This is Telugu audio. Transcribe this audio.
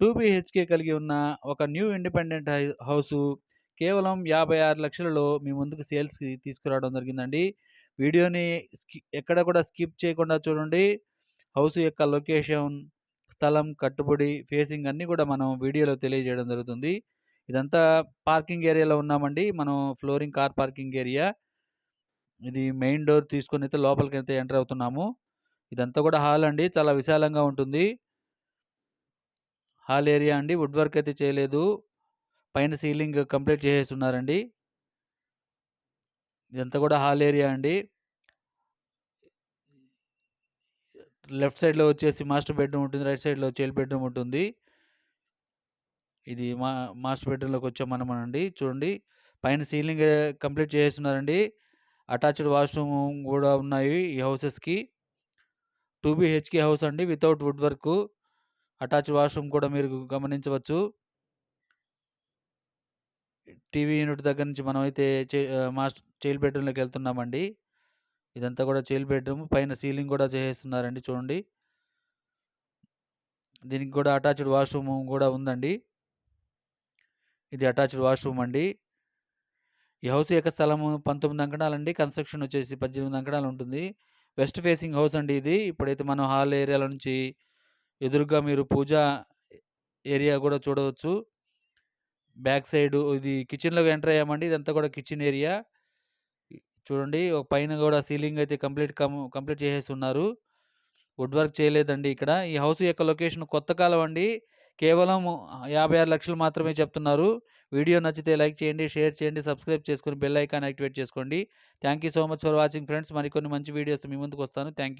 టూ బీహెచ్‌కే కలిగి ఉన్న ఒక న్యూ ఇండిపెండెంట్ హౌసు కేవలం 56,00,000లో మీ ముందుకు సేల్స్‌కి తీసుకురావడం జరిగిందండి. వీడియోని స్కి ఎక్కడ కూడా స్కిప్ చేయకుండా చూడండి. హౌస్ యొక్క లొకేషన్, స్థలం, కట్టుబడి, ఫేసింగ్ అన్నీ కూడా మనం వీడియోలో తెలియజేయడం జరుగుతుంది. ఇదంతా పార్కింగ్ ఏరియాలో ఉన్నామండి. మనం ఫ్లోరింగ్ కార్ పార్కింగ్ ఏరియా. ఇది మెయిన్ డోర్ తీసుకొని అయితే లోపలికి అయితే ఎంటర్ అవుతున్నాము. ఇదంతా కూడా హాల్ అండి. చాలా విశాలంగా ఉంటుంది. హాల్ ఏరియా అండి. వుడ్ వర్క్ అయితే చేయలేదు. పైన సీలింగ్ కంప్లీట్ చేసేస్తున్నారండి ఇదంతా కూడా హాల్ ఏరియా అండి. లెఫ్ట్ సైడ్‌లో వచ్చేసి మాస్టర్ బెడ్‌రూమ్ ఉంటుంది. రైట్ సైడ్‌లో చైల్డ్ బెడ్‌రూమ్ ఉంటుంది. ఇది మా మాస్టర్ బెడ్‌రూమ్‌లోకి వచ్చాం అండి చూడండి. పైన సీలింగ్ కంప్లీట్ చేసేస్తున్నారండి అటాచ్డ్ వాష్‌రూమ్ కూడా ఉన్నాయి ఈ హౌసెస్‌కి. టూ బీహెచ్‌కే హౌస్ అండి. Without wood work. Attached washroom కూడా మీరు గమనించవచ్చు. టీవీ యూనిట్ దగ్గర నుంచి మనం చే ఆహ్, చైల్డ్ బెడ్‌రూమ్‌లోకి వెళ్తున్నామండి. ఇదంతా కూడా చైల్డ్ బెడ్‌రూమ్. పైన సీలింగ్ కూడా చేసేస్తున్నారండి చూడండి. దీనికి కూడా అటాచ్డ్ వాష్‌రూమ్ కూడా ఉందండి. ఇది అటాచ్డ్ వాష్‌రూమ్ అండి. ఈ హౌస్ యొక్క స్థలము 19 అంకణాలండి. కన్‌స్ట్రక్షన్ వచ్చేసి 18 అంకణాలు ఉంటుంది. వెస్ట్ ఫేసింగ్ హౌస్ అండి ఇది. ఇప్పుడైతే మనం హాల్ ఏరియాలో నుంచి ఎదురుగా మీరు పూజా ఏరియా కూడా చూడవచ్చు. బ్యాక్ సైడు ఇది కిచెన్‌లోకి ఎంటర్ అయ్యామండి. ఇదంతా కూడా కిచెన్ ఏరియా. చూడండి ఒక పైన కూడా సీలింగ్ అయితే కంప్లీట్ కం కంప్లీట్ చేసేసున్నారు. వుడ్ వర్క్ చేయలేదండి ఇక్కడ. ఈ హౌస్ యొక్క లొకేషన్ కొత్త కాలం అండి. కేవలం యాభై ఆరు లక్షలు మాత్రమే చెప్తున్నారు. వీడియో నచ్చితే లైక్ చేయండి, షేర్ చేయండి, సబ్స్క్రైబ్ చేసుకొని బెల్ ఐకాన్ యాక్టివేట్ చేసుకోండి. Thank you so much for watching friends. మరికొన్ని మంచి వీడియోస్ మీ ముందుకు వస్తాను యూ.